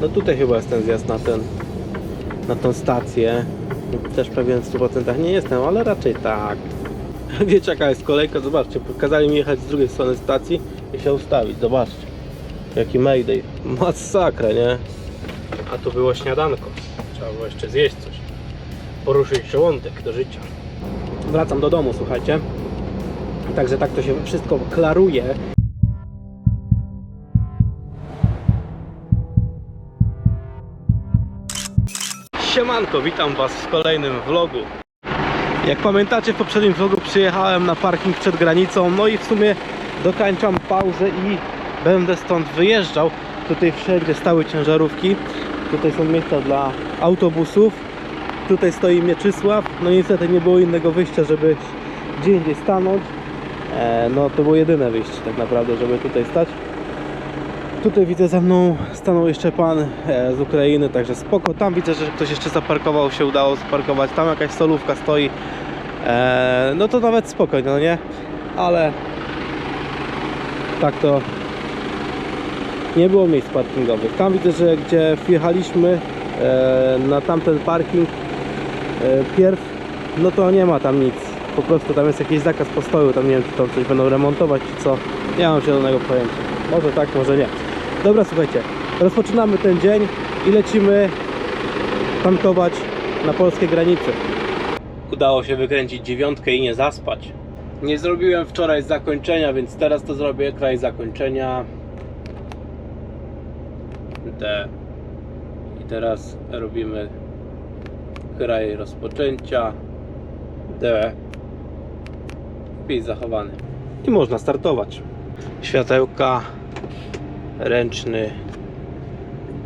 No tutaj chyba jest ten zjazd na ten, na tą stację. Też pewien w 100% nie jestem, ale raczej tak. Wiecie jaka jest kolejka? Zobaczcie, kazali mi jechać z drugiej strony stacji i się ustawić. Zobaczcie. Jaki mayday. Masakra, nie? A tu było śniadanko. Trzeba było jeszcze zjeść coś. Poruszyć żołądek do życia. Wracam do domu, słuchajcie. Także tak to się wszystko klaruje. Siemanko, witam Was w kolejnym vlogu. Jak pamiętacie, w poprzednim vlogu przyjechałem na parking przed granicą, no i w sumie dokańczam pauzę i będę stąd wyjeżdżał. Tutaj wszędzie stały ciężarówki, tutaj są miejsca dla autobusów, tutaj stoi Mieczysław, no niestety nie było innego wyjścia, żeby gdzie indziej stanąć. E, no to było jedyne wyjście tak naprawdę, żeby tutaj stać. Tutaj widzę za mną stanął jeszcze pan e, z Ukrainy, także spoko. Tam widzę, że ktoś jeszcze zaparkował, się udało zaparkować. Tam jakaś solówka stoi. E, no to nawet spokojnie, no nie? Ale tak to nie było miejsc parkingowych. Tam widzę, że gdzie wjechaliśmy e, na tamten parking e, pierw, no to nie ma tam nic. Po prostu tam jest jakiś zakaz postoju, tam nie wiem, czy tam coś będą remontować, czy co. Nie mam zielonego pojęcia. Może tak, może nie. Dobra, słuchajcie, rozpoczynamy ten dzień i lecimy tankować na polskiej granicy. Udało się wykręcić dziewiątkę i nie zaspać. Nie zrobiłem wczoraj zakończenia, więc teraz to zrobię kraj zakończenia. D. I teraz robimy kraj rozpoczęcia. D. Wpis zachowany. I można startować. Światełka, ręczny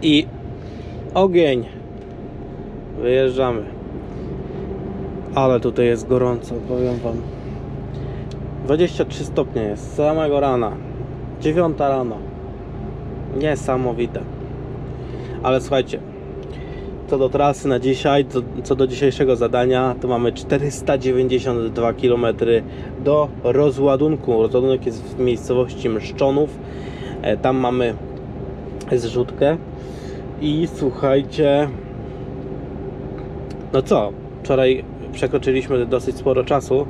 i ogień. Wyjeżdżamy. Ale tutaj jest gorąco, powiem Wam. 23 stopnie jest samego rana. 9 rano. Niesamowite. Ale słuchajcie, co do trasy na dzisiaj, co, co do dzisiejszego zadania, to mamy 492 km do rozładunku. Rozładunek jest w miejscowości Mszczonów. E, Tam mamy zrzutkę. I słuchajcie, no co, wczoraj przekroczyliśmy dosyć sporo czasu,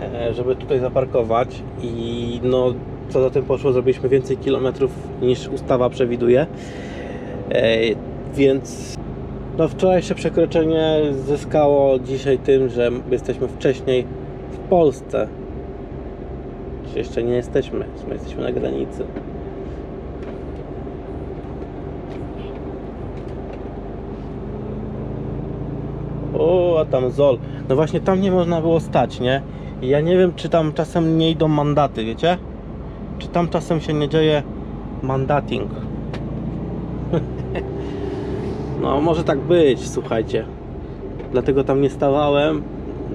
e, żeby tutaj zaparkować i no co za tym poszło, zrobiliśmy więcej kilometrów niż ustawa przewiduje. E, Więc no wczorajsze przekroczenie zyskało dzisiaj tym, że jesteśmy wcześniej w Polsce. Czy jeszcze nie jesteśmy, my jesteśmy na granicy. O, a tam Zol. No właśnie tam nie można było stać, nie? I ja nie wiem, czy tam czasem nie idą mandaty, wiecie? Czy tam czasem się nie dzieje mandating? no, może tak być, słuchajcie. Dlatego tam nie stawałem.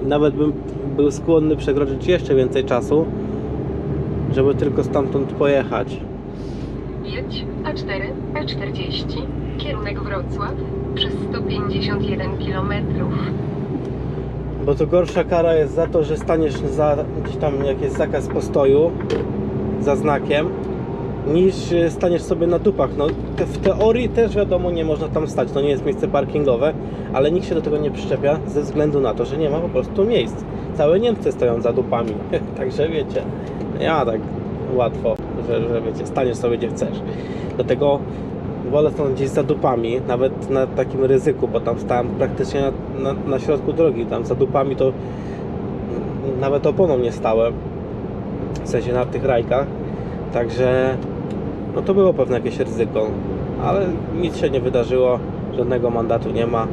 Nawet bym był skłonny przekroczyć jeszcze więcej czasu, żeby tylko stamtąd pojechać. Jedź A4, A40, kierunek Wrocław przez 151 km. Bo to gorsza kara jest za to, że staniesz za gdzieś tam jak jest zakaz postoju za znakiem niż e, staniesz sobie na dupach. No te, w teorii też wiadomo nie można tam stać, to nie jest miejsce parkingowe, ale nikt się do tego nie przyczepia ze względu na to, że nie ma po prostu miejsc. Całe Niemcy stoją za dupami, także wiecie, ma tak łatwo, że, że wiecie, staniesz sobie gdzie chcesz. Dlatego wolę stanąć gdzieś za dupami, nawet na takim ryzyku, bo tam stałem praktycznie na, na, na środku drogi, tam za dupami to nawet oponą nie stałem, w sensie na tych rajkach, także no to było pewne jakieś ryzyko, ale nic się nie wydarzyło, żadnego mandatu nie ma,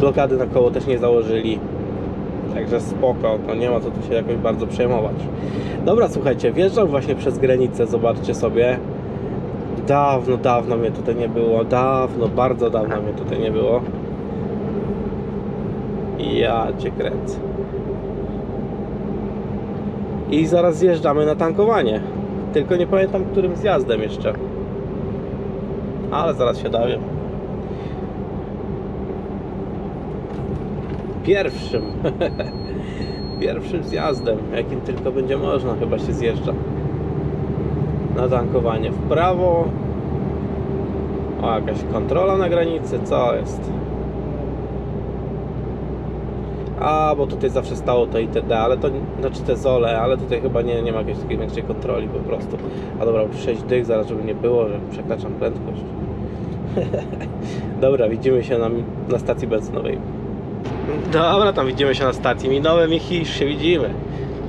blokady na koło też nie założyli, także spoko, no nie ma co tu się jakoś bardzo przejmować. Dobra, słuchajcie, wjeżdżam właśnie przez granicę, zobaczcie sobie, Dawno, dawno mnie tutaj nie było. Dawno, bardzo dawno mnie tutaj nie było. Ja cię kręcę. I zaraz zjeżdżamy na tankowanie. Tylko nie pamiętam, którym zjazdem jeszcze. Ale zaraz się dowiem. Pierwszym. Pierwszym zjazdem, jakim tylko będzie można, chyba się zjeżdża na tankowanie w prawo O, jakaś kontrola na granicy, co jest? A, bo tutaj zawsze stało to itd., ale to, znaczy te zole, ale tutaj chyba nie, nie ma jakiejś takiej większej kontroli po prostu. A dobra, 6 dych, zaraz żeby nie było, że przekraczam prędkość. dobra, widzimy się na, na stacji benzynowej. Dobra, tam widzimy się na stacji minowej, Michi, już się widzimy.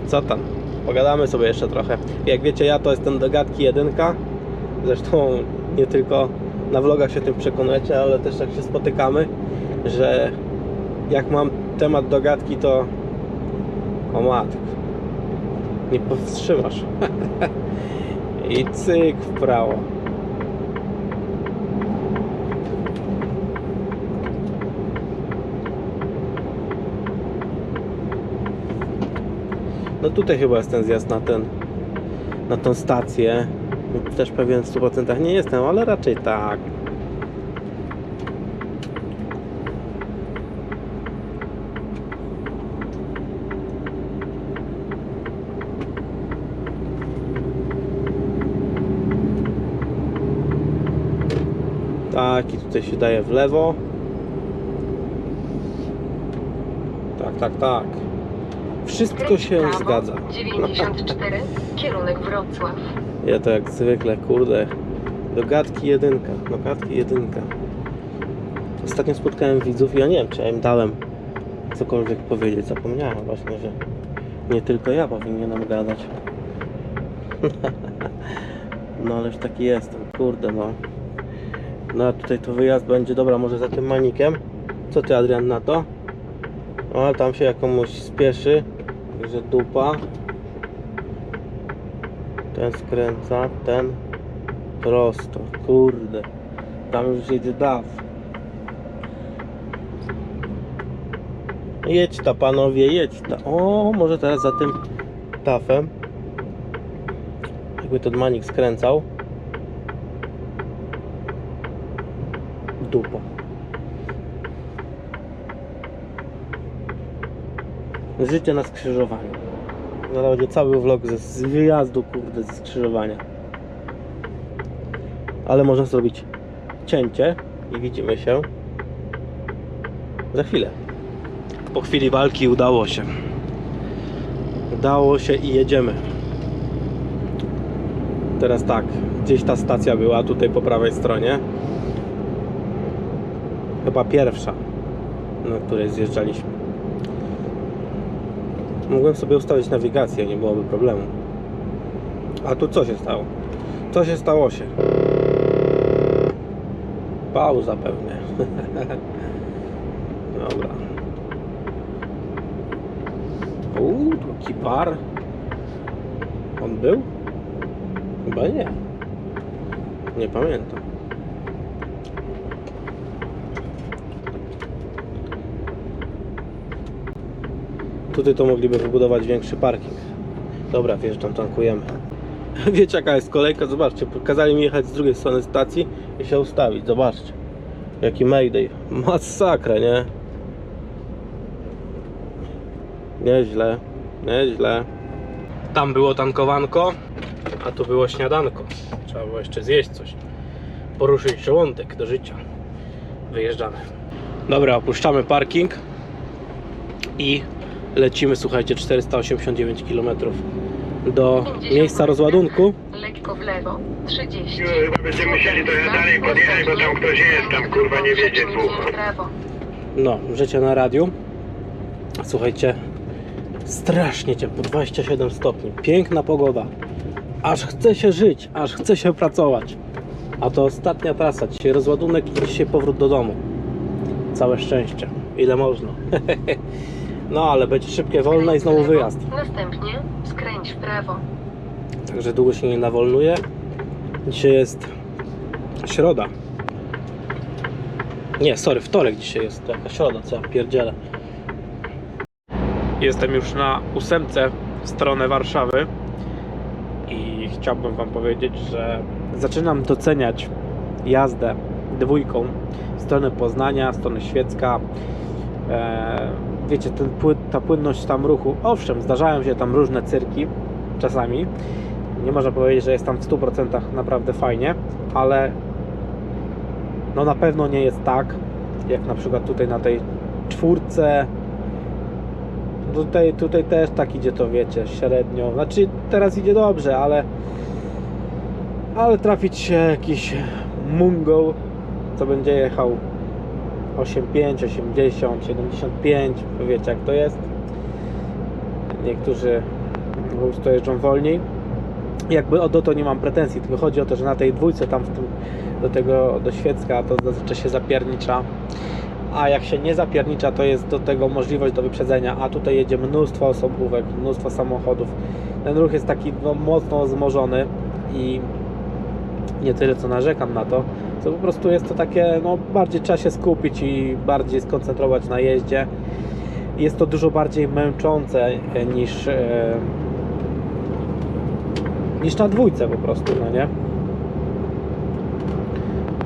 Co tam? Pogadamy sobie jeszcze trochę. Jak wiecie, ja to jestem do gadki jedynka. Zresztą nie tylko na vlogach się tym przekonujecie, ale też jak się spotykamy, że jak mam temat do gadki, to o matko, nie powstrzymasz. I cyk w prawo. No tutaj chyba jest ten zjazd na ten na tą stację. Też pewien w 100% nie jestem, ale raczej tak. Tak, i tutaj się daje w lewo. Tak, tak, tak. Wszystko się prawo, zgadza. 94, kierunek Wrocław. Ja to jak zwykle, kurde. Do gadki jedynka, do gadki jedynka. Ostatnio spotkałem widzów i ja nie wiem, czy ja im dałem cokolwiek powiedzieć. Zapomniałem właśnie, że nie tylko ja powinienem gadać. no ależ taki jestem, kurde no. No a tutaj to wyjazd będzie, dobra, może za tym manikiem. Co ty Adrian na to? O, tam się jakomuś spieszy, że dupa. Ten skręca, ten prosto. Kurde. Tam już jedzie DAF. Jedź ta panowie, jedź ta. O, może teraz za tym DAFem. Jakby ten manik skręcał. Dupa. Życie na skrzyżowaniu. No, będzie cały vlog ze, z wyjazdu, kurde, ze skrzyżowania. Ale można zrobić cięcie i widzimy się za chwilę. Po chwili walki udało się. Udało się i jedziemy. Teraz tak, gdzieś ta stacja była tutaj po prawej stronie. Chyba pierwsza, na której zjeżdżaliśmy. Mogłem sobie ustawić nawigację, nie byłoby problemu. A tu co się stało? Co się stało się? Pauza pewnie. Dobra. Uuu, tu jaki par. On był? Chyba nie. Nie pamiętam. Tutaj to mogliby wybudować większy parking. Dobra, wjeżdżam, tankujemy. Wiecie jaka jest kolejka? Zobaczcie, kazali mi jechać z drugiej strony stacji i się ustawić. Zobaczcie. Jaki mayday. Masakra, nie? Nieźle, nieźle. Tam było tankowanko, a tu było śniadanko. Trzeba było jeszcze zjeść coś. Poruszyć żołądek do życia. Wyjeżdżamy. Dobra, opuszczamy parking i lecimy, słuchajcie, 489 km do 50 miejsca rozładunku. Lekko w lewo, 30. No, będziemy musieli trochę dalej podjechać, bo tam ktoś jest, tam kurwa nie wiedzie dwóch. No, życie na radiu. Słuchajcie, strasznie ciepło, 27 stopni. Piękna pogoda. Aż chce się żyć, aż chce się pracować. A to ostatnia trasa, dzisiaj rozładunek i dzisiaj powrót do domu. Całe szczęście. Ile można. no, ale będzie szybkie, wolne i znowu wyjazd. Następnie skręć w prawo. Także długo się nie nawolnuje. Dzisiaj jest środa. Nie, sorry, wtorek dzisiaj jest. To jaka środa, co ja pierdzielę. Jestem już na ósemce w stronę Warszawy i chciałbym Wam powiedzieć, że zaczynam doceniać jazdę dwójką w stronę Poznania, w stronę Świecka. Eee, wiecie, ten, ta płynność tam ruchu, owszem, zdarzają się tam różne cyrki czasami. Nie można powiedzieć, że jest tam w 100% naprawdę fajnie, ale no na pewno nie jest tak, jak na przykład tutaj na tej czwórce. Tutaj, tutaj też tak idzie to, wiecie, średnio. Znaczy teraz idzie dobrze, ale ale trafić się jakiś Mungo, co będzie jechał 85, 80, 75, to wiecie jak to jest. Niektórzy po prostu jeżdżą wolniej. Jakby o do to nie mam pretensji, tylko chodzi o to, że na tej dwójce tam w tym, do tego do Świecka to zazwyczaj się zapiernicza. A jak się nie zapiernicza, to jest do tego możliwość do wyprzedzenia, a tutaj jedzie mnóstwo osobówek, mnóstwo samochodów. Ten ruch jest taki no, mocno wzmożony i nie tyle co narzekam na to, co po prostu jest to takie, no bardziej trzeba się skupić i bardziej skoncentrować na jeździe. Jest to dużo bardziej męczące e, niż e, niż na dwójce po prostu, no nie?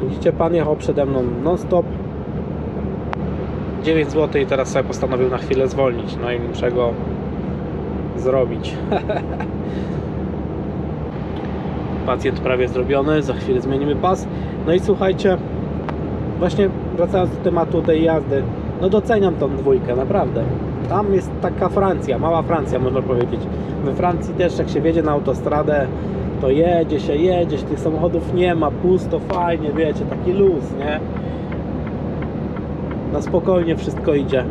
Widzicie, pan jechał przede mną non stop 9 zł i teraz sobie postanowił na chwilę zwolnić, no i muszę go zrobić. Pacjent prawie zrobiony, za chwilę zmienimy pas. No i słuchajcie, właśnie wracając do tematu tej jazdy, no doceniam tą dwójkę, naprawdę. Tam jest taka Francja, mała Francja można powiedzieć. We Francji też jak się wiedzie na autostradę, to jedzie się, jedzie się, tych samochodów nie ma, pusto, fajnie, wiecie, taki luz, nie? Na spokojnie wszystko idzie.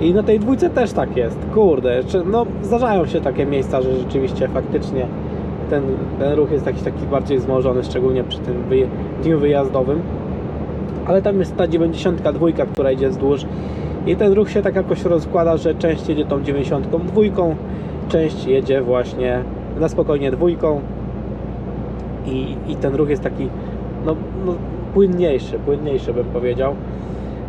I na tej dwójce też tak jest. Kurde, no zdarzają się takie miejsca, że rzeczywiście faktycznie ten, ten ruch jest jakiś taki bardziej wzmożony, szczególnie przy tym wyje, dniu wyjazdowym. Ale tam jest ta 92, która idzie wzdłuż i ten ruch się tak jakoś rozkłada, że część jedzie tą 92, część jedzie właśnie na spokojnie dwójką i, i ten ruch jest taki no, no, płynniejszy, płynniejszy bym powiedział.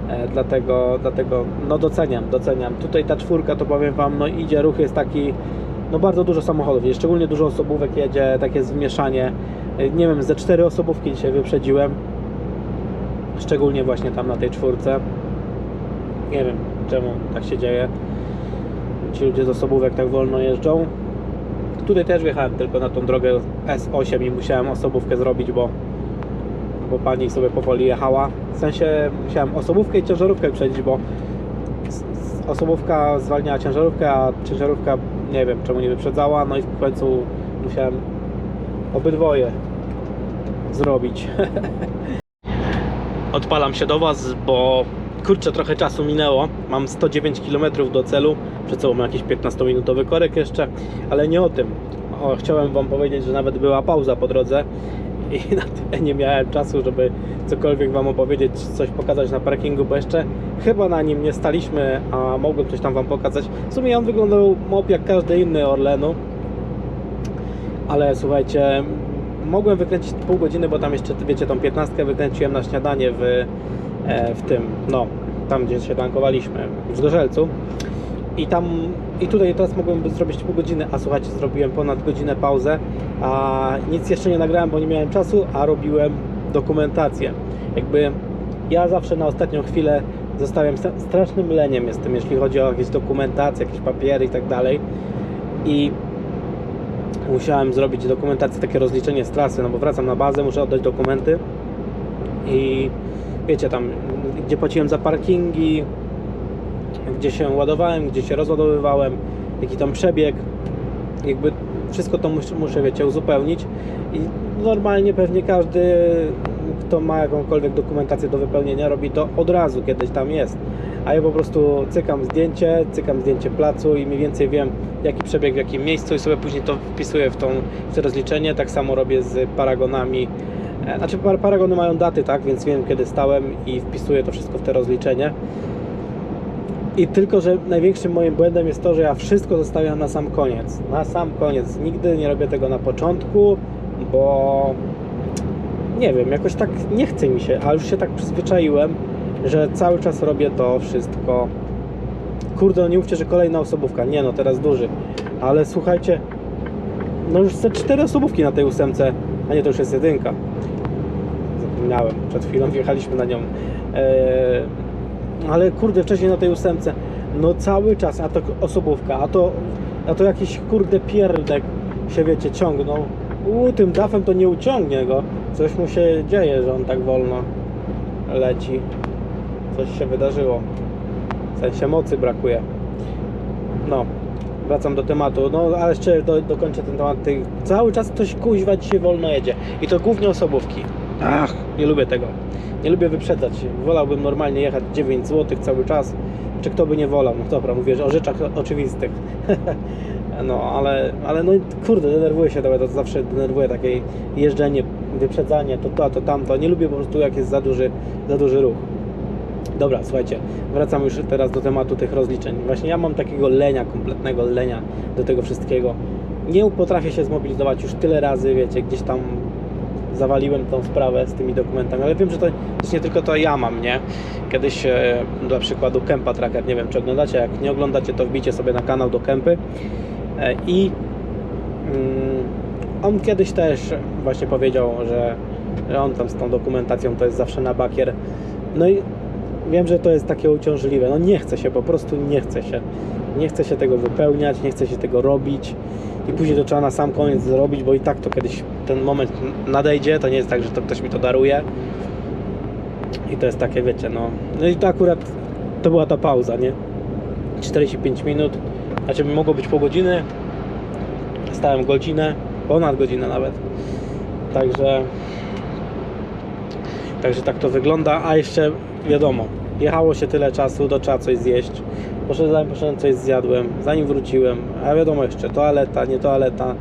E, dlatego, dlatego no doceniam, doceniam. Tutaj ta czwórka to powiem Wam, no idzie, ruch jest taki, no bardzo dużo samochodów, jest szczególnie dużo osobówek jedzie, takie zmieszanie. E, Nie wiem, ze cztery osobówki dzisiaj wyprzedziłem, szczególnie właśnie tam na tej czwórce. Nie wiem czemu tak się dzieje. Ci ludzie z osobówek tak wolno jeżdżą. Tutaj też wjechałem tylko na tą drogę S8 i musiałem osobówkę zrobić, bo bo pani sobie powoli jechała. W sensie musiałem osobówkę i ciężarówkę wyprzedzić, bo osobówka zwalniała ciężarówkę, a ciężarówka nie wiem czemu nie wyprzedzała, no i w końcu musiałem obydwoje zrobić. Odpalam się do Was, bo kurczę, trochę czasu minęło. Mam 109 km do celu. Przed sobą jakiś 15-minutowy korek jeszcze, ale nie o tym. O, chciałem Wam powiedzieć, że nawet była pauza po drodze i na tyle nie miałem czasu, żeby cokolwiek Wam opowiedzieć, coś pokazać na parkingu, bo jeszcze chyba na nim nie staliśmy, a mogłem coś tam Wam pokazać. W sumie on wyglądał mop jak każdy inny Orlenu, ale słuchajcie, mogłem wykręcić pół godziny, bo tam jeszcze, wiecie, tą 15 wykręciłem na śniadanie w, e, w tym, no, tam gdzie się tankowaliśmy, w Zgorzelcu. I tam, i tutaj teraz mogłem zrobić pół godziny, a słuchajcie, zrobiłem ponad godzinę pauzę, a nic jeszcze nie nagrałem, bo nie miałem czasu, a robiłem dokumentację. Jakby ja zawsze na ostatnią chwilę sta- strasznym leniem jestem, jeśli chodzi o jakieś dokumentacje, jakieś papiery i tak dalej. I musiałem zrobić dokumentację, takie rozliczenie z trasy, no bo wracam na bazę, muszę oddać dokumenty i wiecie tam, gdzie płaciłem za parkingi, gdzie się ładowałem, gdzie się rozładowywałem, jaki tam przebieg, jakby wszystko to muszę, wiecie, uzupełnić i normalnie pewnie każdy, kto ma jakąkolwiek dokumentację do wypełnienia, robi to od razu, kiedyś tam jest. A ja po prostu cykam zdjęcie, cykam zdjęcie placu i mniej więcej wiem, jaki przebieg w jakim miejscu i sobie później to wpisuję w, tą, w to rozliczenie. Tak samo robię z paragonami. E, Znaczy par- paragony mają daty, tak, więc wiem kiedy stałem i wpisuję to wszystko w te rozliczenie. I tylko, że największym moim błędem jest to, że ja wszystko zostawiam na sam koniec. Na sam koniec. Nigdy nie robię tego na początku, bo nie wiem, jakoś tak nie chce mi się, a już się tak przyzwyczaiłem, że cały czas robię to wszystko. Kurde, nie mówcie, że kolejna osobówka. Nie no, teraz duży. Ale słuchajcie, no już ze cztery osobówki na tej ósemce, a nie, to już jest jedynka. Zapomniałem, przed chwilą wjechaliśmy na nią. Eee, ale kurde, wcześniej na tej ósemce, no cały czas, a to osobówka, a to, a to jakiś kurde pierdek się wiecie, ciągnął. U, tym dafem to nie uciągnie go, Coś mu się dzieje, że on tak wolno leci. Coś się wydarzyło. W sensie mocy brakuje. No, wracam do tematu. No, ale jeszcze do, dokończę ten temat. Ty, cały czas ktoś kuźwa dzisiaj wolno jedzie. I to głównie osobówki. Ach, nie lubię tego. Nie lubię wyprzedzać. Wolałbym normalnie jechać 9 zł cały czas. Czy kto by nie wolał? No dobra, mówię, o rzeczach oczywistych. No, ale, ale no kurde, denerwuję się to zawsze denerwuje takie jeżdżenie, wyprzedzanie, to to, to tamto. Nie lubię po prostu jak jest za duży, za duży ruch. Dobra, słuchajcie, wracam już teraz do tematu tych rozliczeń. Właśnie ja mam takiego lenia, kompletnego lenia do tego wszystkiego. Nie potrafię się zmobilizować już tyle razy, wiecie, gdzieś tam zawaliłem tą sprawę z tymi dokumentami, ale wiem, że to też nie tylko to ja mam, nie? Kiedyś e, dla przykładu Kempa Tracker, nie wiem czy oglądacie, jak nie oglądacie to wbicie sobie na kanał do Kempy e, i mm, on kiedyś też właśnie powiedział, że, że on tam z tą dokumentacją to jest zawsze na bakier. No i wiem, że to jest takie uciążliwe. No nie chce się, po prostu nie chce się. Nie chce się tego wypełniać, nie chce się tego robić. I później to trzeba na sam koniec zrobić, bo i tak to kiedyś ten moment nadejdzie. To nie jest tak, że to ktoś mi to daruje. I to jest takie, wiecie, no. No i to akurat to była ta pauza, nie? 45 minut. Znaczy mogło być pół godziny. Stałem godzinę, ponad godzinę nawet. Także Także tak to wygląda, a jeszcze wiadomo, jechało się tyle czasu, to trzeba coś zjeść. Poszedłem, poszedłem coś zjadłem, zanim wróciłem, a wiadomo jeszcze, toaleta, nie toaleta,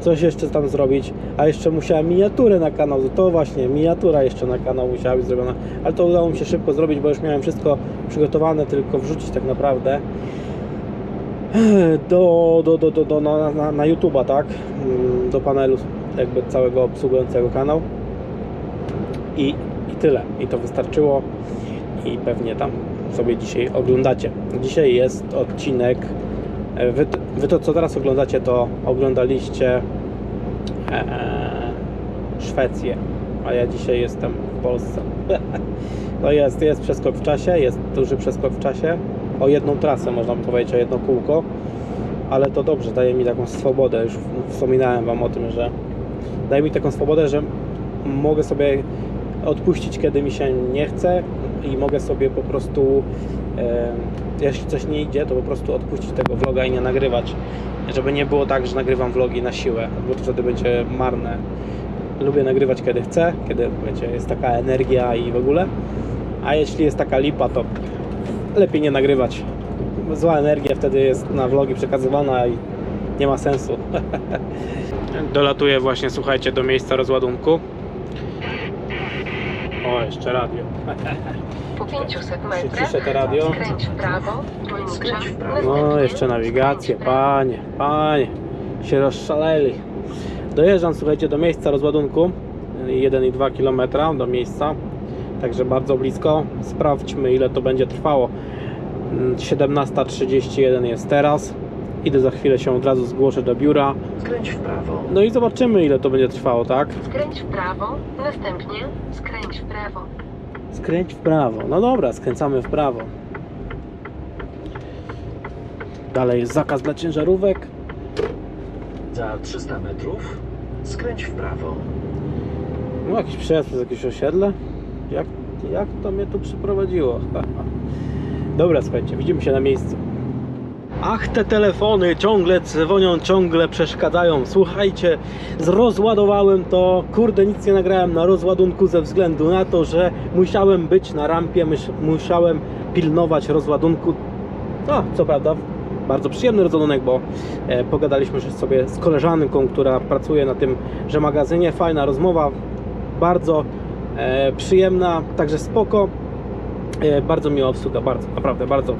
coś jeszcze tam zrobić, a jeszcze musiałem miniaturę na kanał, to właśnie, miniatura jeszcze na kanał musiała być zrobiona, ale to udało mi się szybko zrobić, bo już miałem wszystko przygotowane, tylko wrzucić tak naprawdę. Do, do, do, do, do na, na, na YouTube'a, tak, Mm, do panelu jakby całego obsługującego kanał. I, i tyle. I to wystarczyło i pewnie tam sobie dzisiaj oglądacie. Dzisiaj jest odcinek. e, Wy, wy to co teraz oglądacie, to oglądaliście e, Szwecję, a ja dzisiaj jestem w Polsce. No jest, jest przeskok w czasie, jest duży przeskok w czasie. O jedną trasę można by powiedzieć, o jedno kółko. Ale to dobrze, daje mi taką swobodę. Już wspominałem Wam o tym, że daje mi taką swobodę, że mogę sobie odpuścić, kiedy mi się nie chce i mogę sobie po prostu, jeśli coś nie idzie, to po prostu odpuścić tego vloga i nie nagrywać. Żeby nie było tak, że nagrywam vlogi na siłę, bo to wtedy będzie marne. Lubię nagrywać kiedy chcę, kiedy wiecie, jest taka energia i w ogóle. A jeśli jest taka lipa, to lepiej nie nagrywać. Zła energia wtedy jest na vlogi przekazywana i nie ma sensu. Dolatuję właśnie, słuchajcie, do miejsca rozładunku. O, jeszcze radio. Po 500 Przyciszę metrach te radio. skręć w prawo. No, jeszcze nawigację, panie, panie. Się rozszaleli. Dojeżdżam, słuchajcie, do miejsca rozładunku. 1,2 km do miejsca. Także bardzo blisko. Sprawdźmy, ile to będzie trwało. Mm, 17.31 jest teraz. Idę za chwilę się od razu zgłoszę do biura. Skręć w prawo. No i zobaczymy, ile to będzie trwało, tak? Skręć w prawo, następnie skręć w prawo. Skręć w prawo. No dobra, skręcamy w prawo. Dalej jest zakaz dla ciężarówek. Za 300 metrów skręć w prawo. No jakiś przejazd przez jakieś osiedle? Jak, jak to mnie tu przyprowadziło? Dobra, słuchajcie, widzimy się na miejscu. Ach, te telefony ciągle dzwonią, ciągle przeszkadzają. Słuchajcie, zrozładowałem to. Kurde, nic nie nagrałem na rozładunku ze względu na to, że musiałem być na rampie, musiałem pilnować rozładunku. No, co prawda, bardzo przyjemny rozładunek, bo e, pogadaliśmy sobie z koleżanką, która pracuje na tym, że magazynie. Fajna rozmowa, bardzo e, przyjemna, także spoko. E, bardzo miła obsługa, bardzo, naprawdę bardzo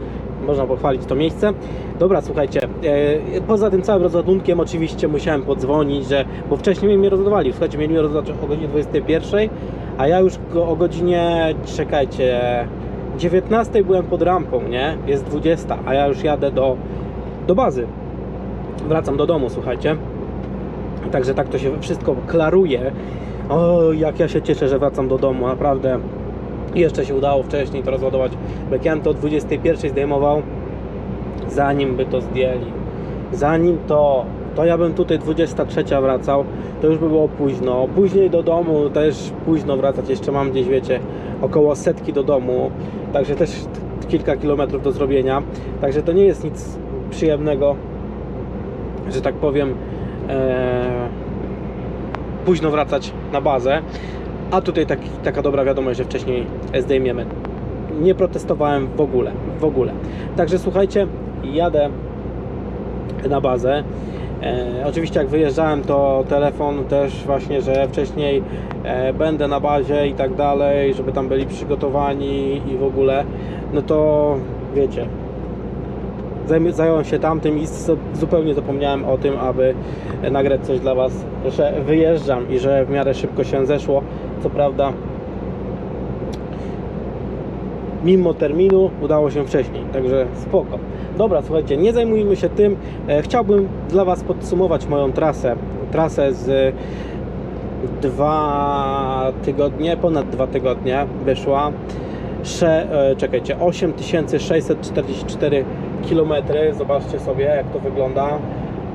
można pochwalić to miejsce. Dobra, słuchajcie, e, poza tym całym rozładunkiem oczywiście musiałem podzwonić, że, bo wcześniej mnie- rozładowali, słuchajcie, mieli mnie rozładować o godzinie 21, a ja już o godzinie, czekajcie, 19 byłem pod rampą, nie? Jest 20, a ja już jadę do, do bazy. Wracam do domu, słuchajcie. Także tak to się wszystko klaruje. O, jak ja się cieszę, że wracam do domu, naprawdę. Jeszcze się udało wcześniej to rozładować. Bym to o 21 zdejmował, zanim by to zdjęli, zanim to to ja bym tutaj 23 wracał, to już by było późno. Później do domu też późno wracać, jeszcze mam gdzieś, wiecie, około setki do domu, także też kilka kilometrów do zrobienia. Także to nie jest nic przyjemnego, że tak powiem, e, późno wracać na bazę. A tutaj taka dobra wiadomość, że wcześniej zdejmiemy. Nie protestowałem w ogóle, w ogóle. Także słuchajcie, jadę na bazę. E, oczywiście jak wyjeżdżałem to telefon też właśnie, że wcześniej e, będę na bazie i tak dalej, żeby tam byli przygotowani i w ogóle, no to wiecie, zajm- zająłem się tamtym i zupełnie zapomniałem o tym, aby nagrać coś dla Was, że wyjeżdżam i że w miarę szybko się zeszło. Co prawda, mimo terminu udało się wcześniej, także spoko. Dobra, słuchajcie, nie zajmujmy się tym. E, chciałbym dla Was podsumować moją trasę. Trasę z dwa tygodnie, ponad dwa tygodnie wyszła. Sze, e, czekajcie, 8644 km. Zobaczcie sobie, jak to wygląda.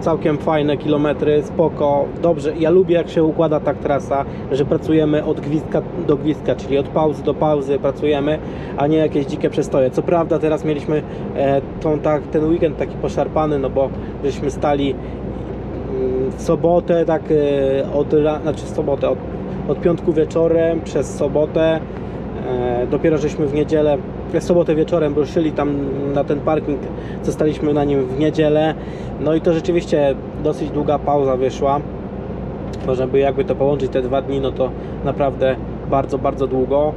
Całkiem fajne kilometry, spoko, dobrze. Ja lubię, jak się układa tak trasa, że pracujemy od gwizdka do gwizdka, czyli od pauzy do pauzy pracujemy, a nie jakieś dzikie przestoje. Co prawda, teraz mieliśmy e, tą, tak, ten weekend taki poszarpany, no bo żeśmy stali mm, w sobotę, tak e, od, znaczy w sobotę, od, od piątku wieczorem przez sobotę. E, dopiero żeśmy w niedzielę, w sobotę wieczorem ruszyli tam na ten parking, co staliśmy na nim w niedzielę. No i to rzeczywiście dosyć długa pauza wyszła. Bo żeby jakby to połączyć te dwa dni, no to naprawdę bardzo, bardzo długo.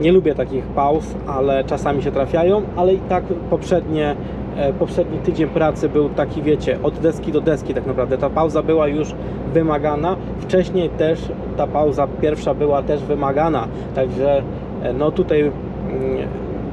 Nie lubię takich pauz, ale czasami się trafiają, ale i tak poprzednie, e, poprzedni tydzień pracy był taki, wiecie, od deski do deski tak naprawdę. Ta pauza była już wymagana. Wcześniej też ta pauza pierwsza była też wymagana. Także e, no tutaj mm,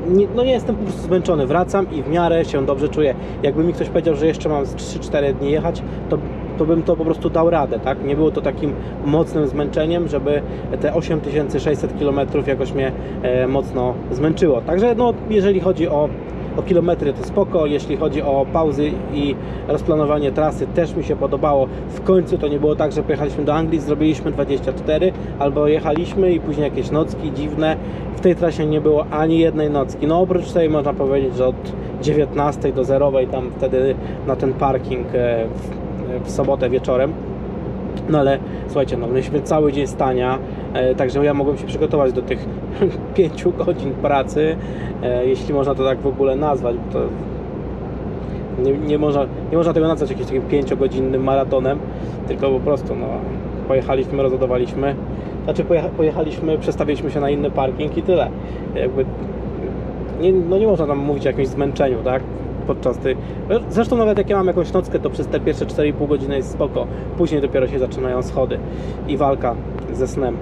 nie, no nie jestem po prostu zmęczony. Wracam i w miarę się dobrze czuję. Jakby mi ktoś powiedział, że jeszcze mam z 3-4 dni jechać, to, to bym to po prostu dał radę, tak? Nie było to takim mocnym zmęczeniem, żeby te 8600 km jakoś mnie e, mocno zmęczyło. Także no, jeżeli chodzi o o kilometry to spoko, jeśli chodzi o pauzy i rozplanowanie trasy też mi się podobało. W końcu to nie było tak, że pojechaliśmy do Anglii, zrobiliśmy 24, albo jechaliśmy i później jakieś nocki dziwne. W tej trasie nie było ani jednej nocki. No oprócz tej można powiedzieć, że od 19 do 0 tam wtedy na ten parking e, w, w sobotę wieczorem. No ale słuchajcie, no mieliśmy cały dzień stania, także ja mogłem się przygotować do tych 5 godzin pracy, e, jeśli można to tak w ogóle nazwać, bo to nie, nie, można, nie można tego nazwać jakimś takim 5-godzinnym maratonem, tylko po prostu no, pojechaliśmy, rozładowaliśmy, znaczy pojecha, pojechaliśmy, przestawiliśmy się na inny parking i tyle. Jakby nie, no nie można tam mówić o jakimś zmęczeniu, tak? Podczas tej. Zresztą nawet jak ja mam jakąś nockę, to przez te pierwsze 4,5 godziny jest spoko. Później dopiero się zaczynają schody i walka ze snem.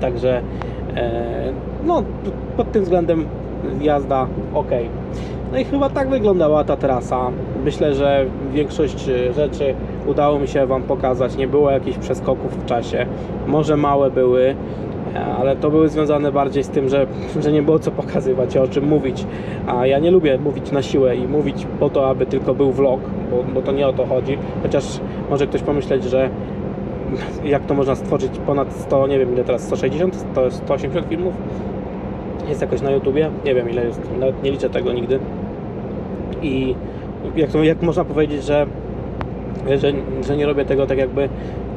Także e, no pod tym względem jazda ok. No i chyba tak wyglądała ta trasa. Myślę, że większość rzeczy udało mi się Wam pokazać. Nie było jakichś przeskoków w czasie. Może małe były, e, ale to były związane bardziej z tym, że, że nie było co pokazywać, o czym mówić. A ja nie lubię mówić na siłę i mówić po to, aby tylko był vlog, bo, bo to nie o to chodzi. Chociaż może ktoś pomyśleć, że jak to można stworzyć ponad 100, nie wiem ile teraz, 160, 100, 180 filmów? Jest jakoś na YouTubie, nie wiem ile jest, nawet nie liczę tego nigdy. I jak, to, jak można powiedzieć, że, że, że nie robię tego tak jakby,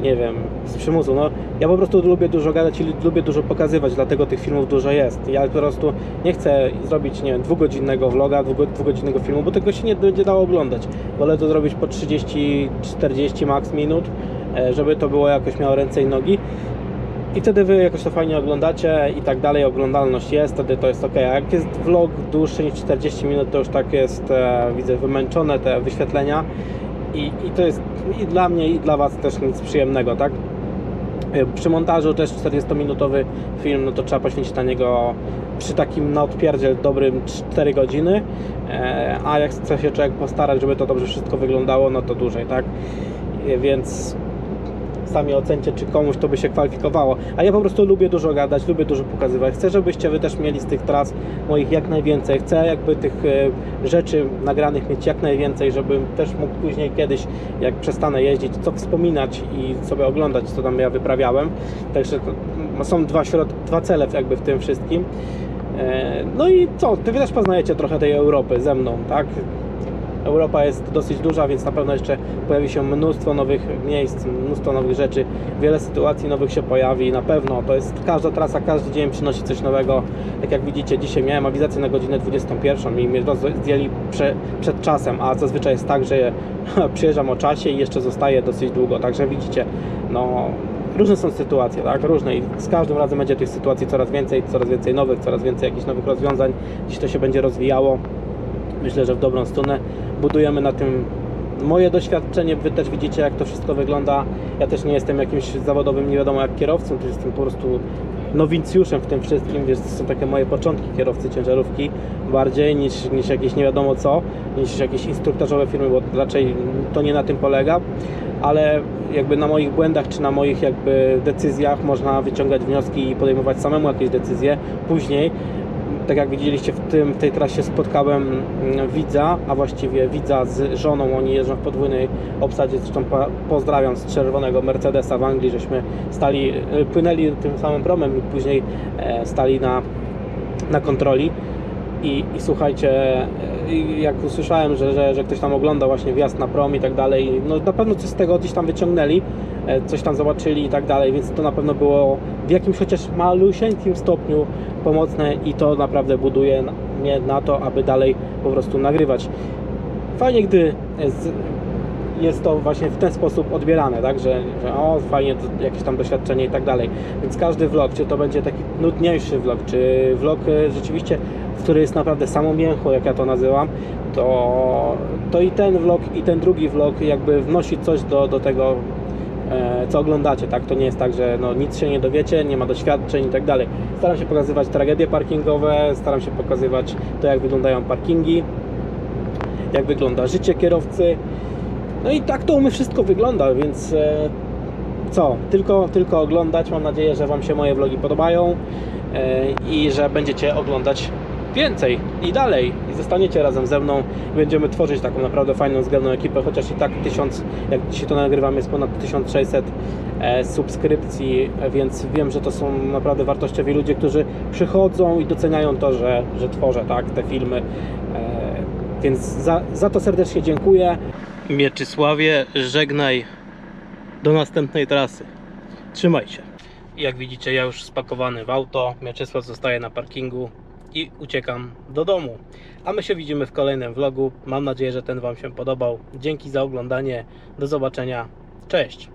nie wiem, z przymusu, no ja po prostu lubię dużo gadać i lubię dużo pokazywać, dlatego tych filmów dużo jest, ja po prostu nie chcę zrobić, nie wiem, dwugodzinnego vloga, dwugo- dwugodzinnego filmu, bo tego się nie będzie dało oglądać, wolę to zrobić po 30-40 max minut, żeby to było jakoś miało ręce i nogi i wtedy wy jakoś to fajnie oglądacie i tak dalej, oglądalność jest, wtedy to jest ok. A jak jest vlog dłuższy niż 40 minut, to już tak jest, e, widzę, wymęczone te wyświetlenia i, i to jest i dla mnie, i dla Was też nic przyjemnego, tak? E, Przy montażu też 40-minutowy film, no to trzeba poświęcić na niego przy takim na odpierdziel dobrym 4 godziny, e, a jak chce się człowiek postarać, żeby to dobrze wszystko wyglądało, no to dłużej, tak? E, Więc sami ocencie, czy komuś to by się kwalifikowało. A ja po prostu lubię dużo gadać, lubię dużo pokazywać. Chcę, żebyście wy też mieli z tych tras moich jak najwięcej. Chcę jakby tych e, rzeczy nagranych mieć jak najwięcej, żebym też mógł później kiedyś, jak przestanę jeździć, co wspominać i sobie oglądać, co tam ja wyprawiałem. Także to są dwa, środ- dwa cele jakby w tym wszystkim. E, No i co, ty też poznajecie trochę tej Europy ze mną, tak? Europa jest dosyć duża, więc na pewno jeszcze pojawi się mnóstwo nowych miejsc, mnóstwo nowych rzeczy, wiele sytuacji nowych się pojawi, na pewno to jest każda trasa, każdy dzień przynosi coś nowego. Tak jak widzicie, dzisiaj miałem awizację na godzinę 21 i mnie zdjęli prze, przed czasem, a zazwyczaj jest tak, że przyjeżdżam o czasie i jeszcze zostaję dosyć długo, także widzicie, no różne są sytuacje, tak, różne i z każdym razem będzie tych sytuacji coraz więcej, coraz więcej nowych, coraz więcej jakichś nowych rozwiązań, gdzieś to się będzie rozwijało myślę, że w dobrą stronę. Budujemy na tym moje doświadczenie. Wy też widzicie, jak to wszystko wygląda. Ja też nie jestem jakimś zawodowym, nie wiadomo jak kierowcą, to jestem po prostu nowincjuszem w tym wszystkim, więc to są takie moje początki kierowcy ciężarówki bardziej niż, niż jakieś nie wiadomo co, niż jakieś instruktażowe firmy, bo raczej to nie na tym polega, ale jakby na moich błędach czy na moich jakby decyzjach można wyciągać wnioski i podejmować samemu jakieś decyzje później, tak jak widzieliście w, tym, w tej trasie spotkałem mm, widza, a właściwie widza z żoną, oni jeżdżą w podwójnej obsadzie, zresztą pozdrawiam z czerwonego Mercedesa w Anglii, żeśmy stali, y, płynęli tym samym promem i później e, stali na, na kontroli i, i słuchajcie, e, jak usłyszałem, że, że, że ktoś tam ogląda właśnie wjazd na prom i tak dalej, no na pewno coś z tego gdzieś tam wyciągnęli, e, coś tam zobaczyli i tak dalej, więc to na pewno było w jakimś chociaż malusieńkim stopniu pomocne i to naprawdę buduje mnie na to, aby dalej po prostu nagrywać. Fajnie, gdy jest to właśnie w ten sposób odbierane, tak, że, że o, fajnie, jakieś tam doświadczenie i tak dalej. Więc każdy vlog, czy to będzie taki nudniejszy vlog, czy vlog e, rzeczywiście, który jest naprawdę samo jak ja to nazywam, to, to i ten vlog, i ten drugi vlog jakby wnosi coś do, do tego, e, co oglądacie, tak? To nie jest tak, że no, nic się nie dowiecie, nie ma doświadczeń i tak dalej. Staram się pokazywać tragedie parkingowe, staram się pokazywać to, jak wyglądają parkingi, jak wygląda życie kierowcy. No i tak to u mnie wszystko wygląda, więc e, co? Tylko, tylko oglądać. Mam nadzieję, że Wam się moje vlogi podobają e, i że będziecie oglądać więcej i dalej i zostaniecie razem ze mną będziemy tworzyć taką naprawdę fajną, zgrabną ekipę, chociaż i tak 1000, jak dzisiaj to nagrywam, jest ponad 1600 e, subskrypcji, więc wiem, że to są naprawdę wartościowi ludzie, którzy przychodzą i doceniają to, że, że tworzę tak, te filmy, więc za, za to serdecznie dziękuję. Mieczysławie, żegnaj do następnej trasy. Trzymaj się. Jak widzicie, ja już spakowany w auto. Mieczysław zostaje na parkingu i uciekam do domu. A my się widzimy w kolejnym vlogu. Mam nadzieję, że ten Wam się podobał. Dzięki za oglądanie. Do zobaczenia. Cześć.